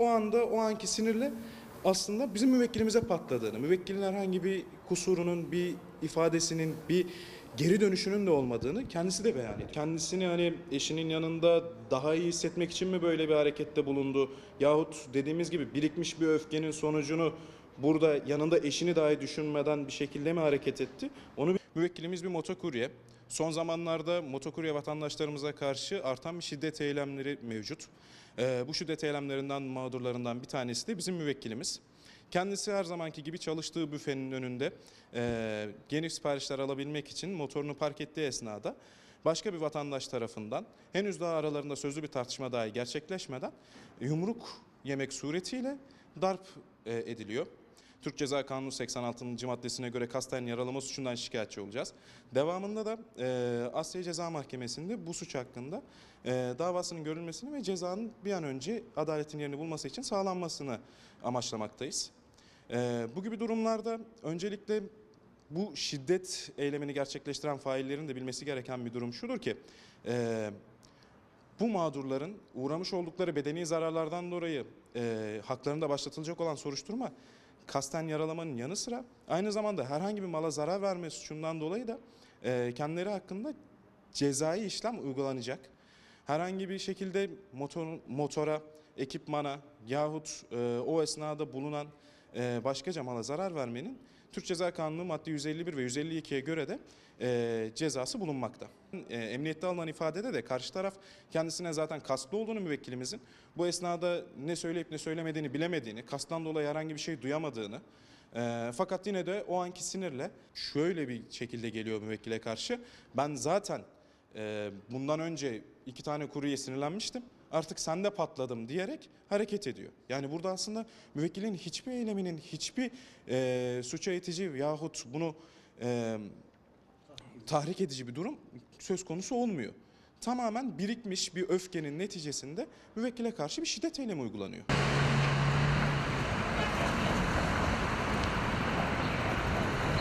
o anda o anki sinirle aslında bizim müvekkilimize patladığını, müvekkilin herhangi bir kusurunun, bir ifadesinin, bir geri dönüşünün de olmadığını kendisi de beyan etti. Kendisini hani eşinin yanında daha iyi hissetmek için mi böyle bir harekette bulundu? Yahut dediğimiz gibi birikmiş bir öfkenin sonucunu burada yanında eşini dahi düşünmeden bir şekilde mi hareket etti? Onu müvekkilimiz bir motokurye. Son zamanlarda motokurye vatandaşlarımıza karşı artan bir şiddet eylemleri mevcut. Ee, bu şiddet eylemlerinden mağdurlarından bir tanesi de bizim müvekkilimiz. Kendisi her zamanki gibi çalıştığı büfenin önünde e, siparişler alabilmek için motorunu park ettiği esnada başka bir vatandaş tarafından henüz daha aralarında sözlü bir tartışma dahi gerçekleşmeden yumruk yemek suretiyle darp e, ediliyor. Türk Ceza Kanunu 86. maddesine göre kasten yaralama suçundan şikayetçi olacağız. Devamında da e, Asya Ceza Mahkemesi'nde bu suç hakkında e, davasının görülmesini ve cezanın bir an önce adaletin yerini bulması için sağlanmasını amaçlamaktayız. E, bu gibi durumlarda öncelikle bu şiddet eylemini gerçekleştiren faillerin de bilmesi gereken bir durum şudur ki e, bu mağdurların uğramış oldukları bedeni zararlardan dolayı e, haklarında başlatılacak olan soruşturma kasten yaralamanın yanı sıra aynı zamanda herhangi bir mala zarar verme suçundan dolayı da e, kendileri hakkında cezai işlem uygulanacak. Herhangi bir şekilde motor, motora, ekipmana yahut e, o esnada bulunan e, başkaca mala zarar vermenin Türk Ceza Kanunu madde 151 ve 152'ye göre de e, cezası bulunmakta. E, emniyette alınan ifadede de karşı taraf kendisine zaten kasıtlı olduğunu müvekkilimizin bu esnada ne söyleyip ne söylemediğini bilemediğini, kastan dolayı herhangi bir şey duyamadığını e, fakat yine de o anki sinirle şöyle bir şekilde geliyor müvekkile karşı. Ben zaten e, bundan önce iki tane kuruya sinirlenmiştim artık sende patladım diyerek hareket ediyor. Yani burada aslında müvekkilin hiçbir eyleminin hiçbir e, suça itici yahut bunu e, tahrik edici bir durum söz konusu olmuyor. Tamamen birikmiş bir öfkenin neticesinde müvekkile karşı bir şiddet eylemi uygulanıyor.